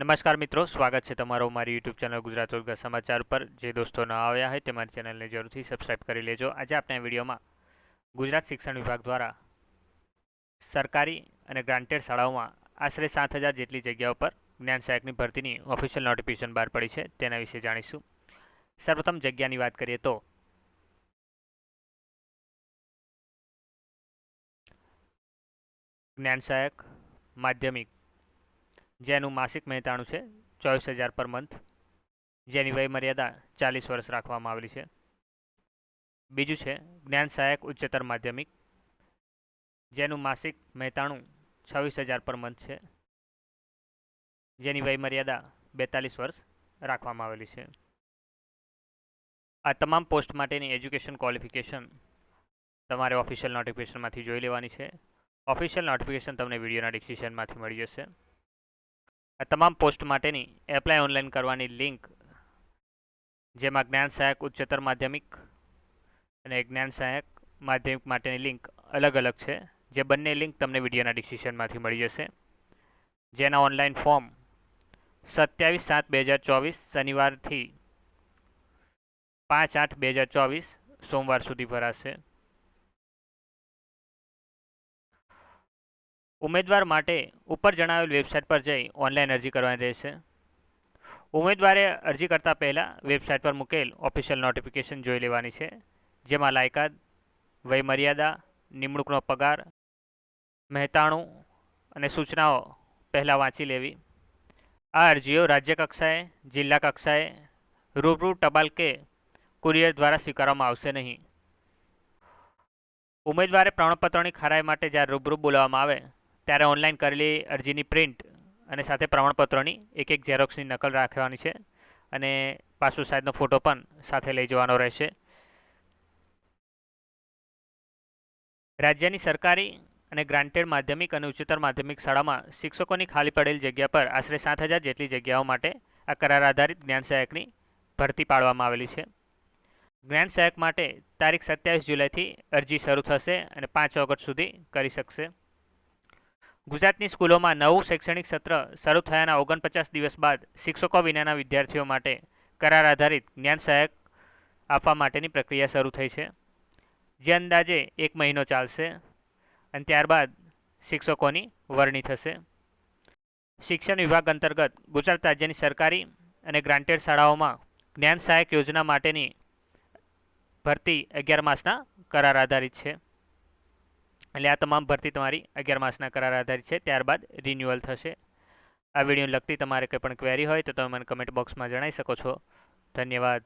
નમસ્કાર મિત્રો, સ્વાગત છે તમારો મારી યુટ્યુબ ચેનલ ગુજરાત ઉર્ગા સમાચાર પર. જે દોસ્તો ન આવ્યા હોય તે મારી ચેનલને જરૂરથી સબસ્ક્રાઇબ કરી લેજો. આજે આપણે વિડીયોમાં ગુજરાત શિક્ષણ વિભાગ દ્વારા સરકારી અને ગ્રાન્ટેડ શાળાઓમાં આશરે સાત હજાર જેટલી જગ્યાઓ પર જ્ઞાન સહાયકની ભરતીની ઓફિશિયલ નોટિફિકેશન બહાર પડી છે. તેના વિશે જાણીશું. સર્વપ્રથમ જગ્યાની વાત કરીએ તો જ્ઞાન સહાયક, માધ્યમિક જેનું માસિક મહેતાણું છે ચોવીસ હજાર પર મંથ. જેની વય મર્યાદા ચાલીસ વર્ષ રાખવામાં આવેલી છે. બીજું છે જ્ઞાન સહાયક ઉચ્ચતર માધ્યમિક, જેનું માસિક મહેતાણું છવ્વીસ હજાર પર મંથ છે. જેની વય મર્યાદા બેતાલીસ વર્ષ રાખવામાં આવેલી છે. આ તમામ પોસ્ટ માટેની એજ્યુકેશન ક્વોલિફિકેશન તમારે ઓફિશિયલ નોટિફિકેશનમાંથી જોઈ લેવાની છે. ઓફિશિયલ નોટિફિકેશન તમને વિડીયોના ડિસ્ક્રિપ્શનમાંથી મળી જશે. આ તમામ પોસ્ટ માટેની એપ્લાય ઓનલાઈન કરવાની લિંક જેમાં જ્ઞાન સહાયક, ઉચ્ચતર માધ્યમિક અને જ્ઞાન સહાયક માધ્યમિક માટેની લિંક અલગ અલગ છે, જે બંને લિંક તમને વિડીયોના ડિસ્ક્રિપ્શનમાંથી મળી જશે. જેના ઓનલાઈન ફોર્મ સત્યાવીસ સાત બે હજાર ચોવીસ શનિવારથી પાંચ આઠ બે હજાર ચોવીસ સોમવાર સુધી ભરાશે. ઉમેદવાર માટે ઉપર જણાવેલ વેબસાઇટ પર જઈ ઓનલાઈન અરજી કરવાની રહેશે. ઉમેદવારે અરજી કરતાં પહેલાં વેબસાઇટ પર મૂકેલ ઓફિશિયલ નોટિફિકેશન જોઈ લેવાની છે, જેમાં લાયકાત, વયમર્યાદા, નિમણૂકનો પગાર, મહેતાણું અને સૂચનાઓ પહેલાં વાંચી લેવી. આ અરજીઓ રાજ્ય કક્ષાએ, જિલ્લા કક્ષાએ રૂબરૂ ટબાલ કે કુરિયર દ્વારા સ્વીકારવામાં આવશે નહીં. ઉમેદવારે પ્રમાણપત્રોની ખરાઈ માટે જ્યારે રૂબરૂ બોલાવવામાં આવે ત્યારે ઓનલાઈન કરેલી અરજીની પ્રિન્ટ અને સાથે પ્રમાણપત્રોની એક એક ઝેરોક્સની નકલ રાખવાની છે અને પાસપોર્ટ સાઇઝનો ફોટો પણ સાથે લઈ જવાનો રહેશે. રાજ્યની સરકારી અને ગ્રાન્ટેડ માધ્યમિક અને ઉચ્ચતર માધ્યમિક શાળામાં શિક્ષકોની ખાલી પડેલ જગ્યા પર આશરે સાત હજાર જેટલી જગ્યાઓ માટે આ કરાર આધારિત જ્ઞાન સહાયકની ભરતી પાડવામાં આવેલી છે. જ્ઞાન સહાયક માટે તારીખ સત્યાવીસ જુલાઈથી અરજી શરૂ થશે અને પાંચ ઓગસ્ટ સુધી કરી શકશે. ગુજરાતની સ્કૂલોમાં નવું શૈક્ષણિક સત્ર શરૂ થયાના ઓગણપચાસ દિવસ બાદ શિક્ષકો વિનાના વિદ્યાર્થીઓ માટે કરાર આધારિત જ્ઞાન સહાયક આપવા માટેની પ્રક્રિયા શરૂ થઈ છે. જે અંદાજે એક મહિનો ચાલશે અને ત્યારબાદ શિક્ષકોની વરણી થશે. શિક્ષણ વિભાગ અંતર્ગત ગુજરાત રાજ્યની સરકારી અને ગ્રાન્ટેડ શાળાઓમાં જ્ઞાન સહાયક યોજના માટેની ભરતી અગિયાર માસના કરાર આધારિત છે. એટલે આ તમામ ભરતી તમારી અગિયાર માસના કરાર આધારિત છે. ત્યારબાદ રિન્યુઅલ થશે. આ વિડીયોને લગતી તમારે કંઈ પણ ક્વેરી હોય તો તમે મને કમેન્ટ બોક્સમાં જણાવી શકો છો. ધન્યવાદ.